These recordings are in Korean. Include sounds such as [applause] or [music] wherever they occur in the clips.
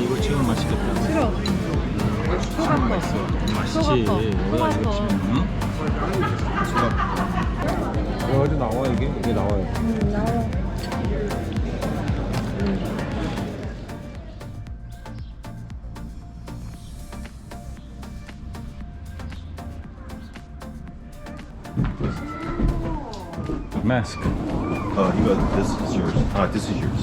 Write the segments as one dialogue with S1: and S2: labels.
S1: 이거
S2: 찍으면 맛있겠다.
S1: 싫어 맛있어
S2: 맛있지.
S1: 소각 거,
S2: 여기다
S1: 소각
S2: 이거
S1: 거.
S2: 어디 나와 이게? 이게 나와요.
S1: 음, 나와
S2: 마스크.
S3: Uh, you got this is yours. Ah, this is yours.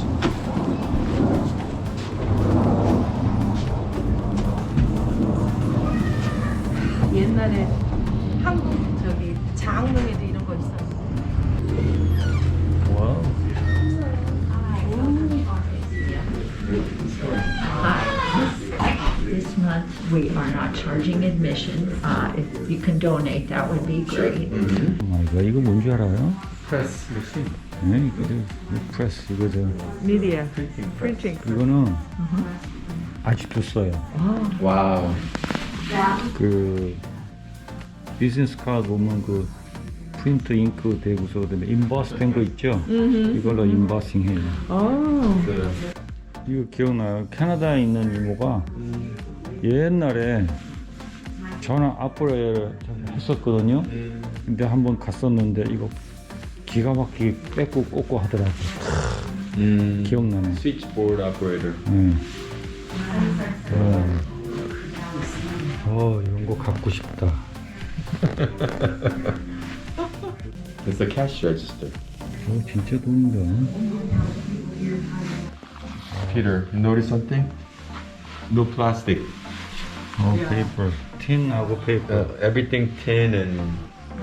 S1: 옛날에 한국 저기 장흥에도 이런 거 있었어
S2: 와.
S4: This month, we are not charging admission. Uh, If you can donate, that would be great.
S2: 아, 이거 뭔지 알아요? 프레스 머신. 네, 이거 프레스 이거 저
S1: 미디어 프린팅
S2: 이거는 아직도 써요.
S3: Wow.
S2: 그 비즈니스 카드 보면 그 프린트 잉크 되고서 그다음에 인버스 된 거 있죠? 이걸로 인버싱 해요.
S1: 어
S2: 이거 기억나요? 캐나다에 있는 이모가 옛날에 전화 앞으로 했었거든요. 근데 한번 갔었는데 이거 기가 막히게 뺏고 꽂고 하더라고.
S3: Mm.
S2: 기억나네.
S3: Switchboard operator.
S2: 네. 어, 어, 이런 거 갖고 싶다.
S3: It's the cash register.
S2: 어, 진짜 돈인가?
S3: Peter, you notice something? No plastic.
S2: 어, 페이퍼. 틴하고 페이퍼.
S3: Uh, everything tin and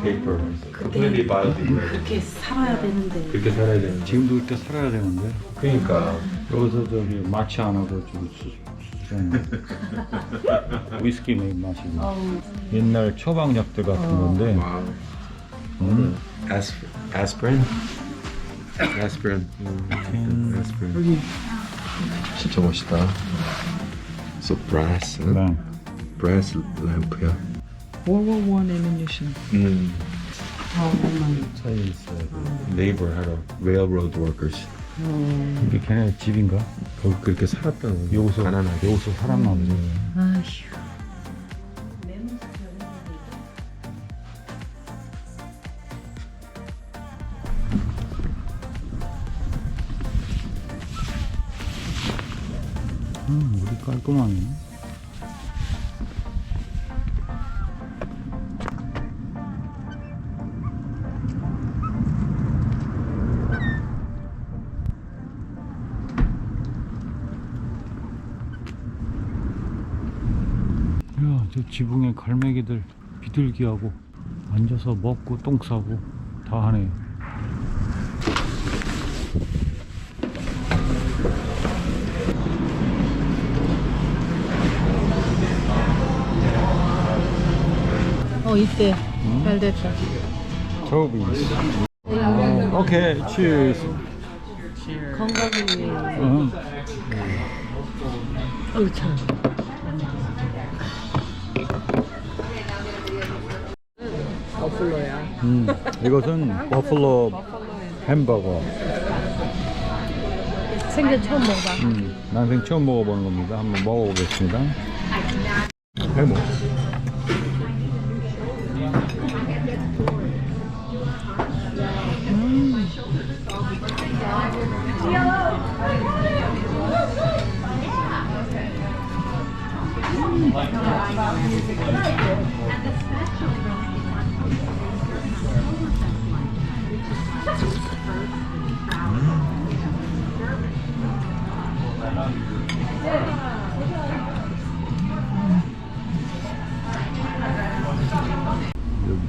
S3: paper. Completely biodegradable.
S1: 그렇게 살아야 되는데
S3: 그렇게 살아야 되는.
S2: 지금도 이렇게 살아야 되는데.
S3: 그러니까.
S2: 여기서 저기 마취 안 하고 좀 수 수잖아. 위스키 매 마시고. 옛날 처방약들 같은 건데.
S3: Wow.
S2: 음.
S3: Asp aspirin. Aspirin. 음, aspirin. 진짜 멋있다. So brass. 응?
S2: 네.
S3: brass lam프야.
S1: 월워원 애미니션
S3: 음. 차에 있어야 돼. Labor 하러 railroad workers.
S2: 이게 걔네 집인가?
S3: 거기 그렇게 살았다는 거.
S2: 여기서
S3: 가난하게.
S2: 여기서 살았나 보네.
S1: 아휴
S2: 음, 물이 깔끔하네. 저 지붕에 갈매기들 비둘기하고 앉아서 먹고 똥 싸고 다 하네.
S1: 어 이때 잘 됐다
S2: 저비. 오케이, cheers.
S1: 건강을 위해
S2: 응.
S1: 어우 참 버플로야
S2: 음, 이것은 버플로 햄버거.
S1: 생전 처음 먹어봐
S2: 음, 난생 처음 먹어보는 겁니다. 한번 먹어보겠습니다. 해모. 여기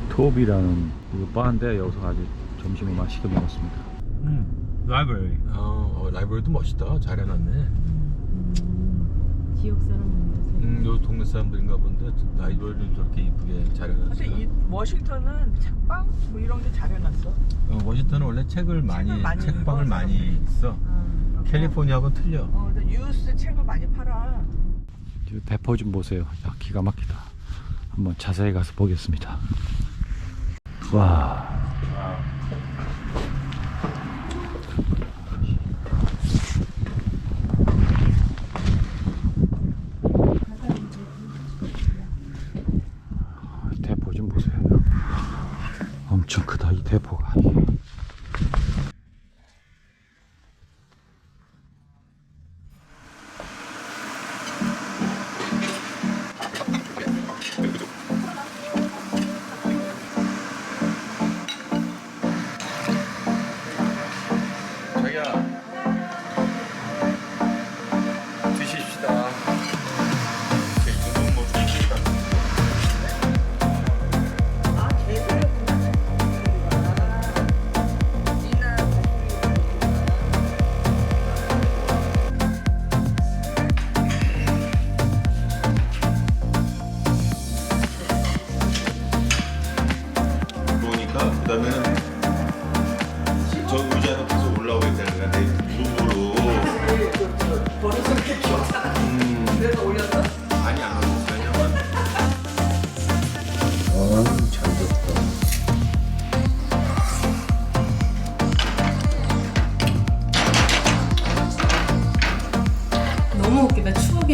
S2: 톱이라는 이거 바인데 여기서 아주 점심을 맛있게 먹었습니다. 음, 라이브러리.
S3: 어, 어 라이브러리도 멋있다. 잘 해놨네.
S5: 지역 사람인데.
S3: 음, 요 동네 사람들인가 본데 라이브러리를 저렇게 이쁘게 잘
S6: 근데 이. 워싱턴은 책방 뭐 이런 게 잘 해놨어.
S3: 어, 워싱턴은 원래 책을 많이,
S6: 책을 많이
S3: 책방을
S6: 읽어,
S3: 많이
S6: 사람들이.
S3: 있어.
S6: 어,
S3: 캘리포니아하고는 틀려.
S6: 어, 근데 뉴스 책을 많이 팔아.
S2: 저 대포 좀 보세요. 야, 기가 막히다. 한번 자세히 가서 보겠습니다. 와. 대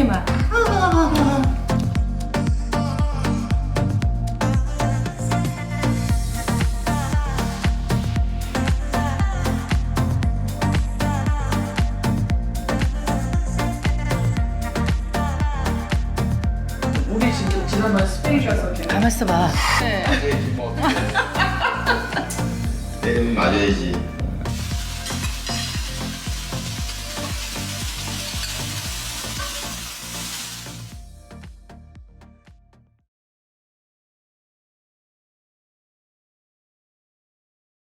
S5: 웃기다. 추억의 맛.
S6: 우리 진짜 지난번 스페인 가서
S5: 가만 있어봐.
S3: 네, [laughs] [laughs] 맞아야지.